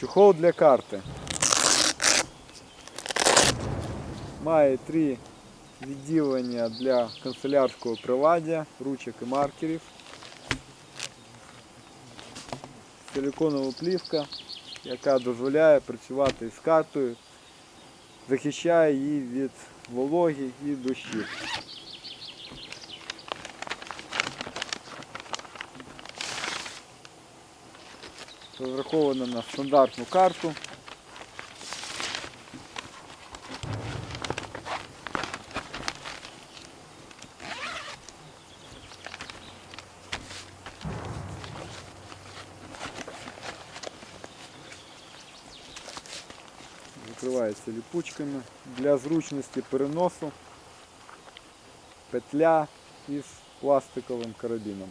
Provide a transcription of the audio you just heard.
Чехол для карти. Має три відділення для канцелярського приладдя, ручок і маркерів. Силиконова плівка, яка дозволяє працювати з картою, захищає її від вологи і дощів. Розрахована на стандартну карту. Закривається ліпучками для зручності переносу петля із пластиковим карабіном.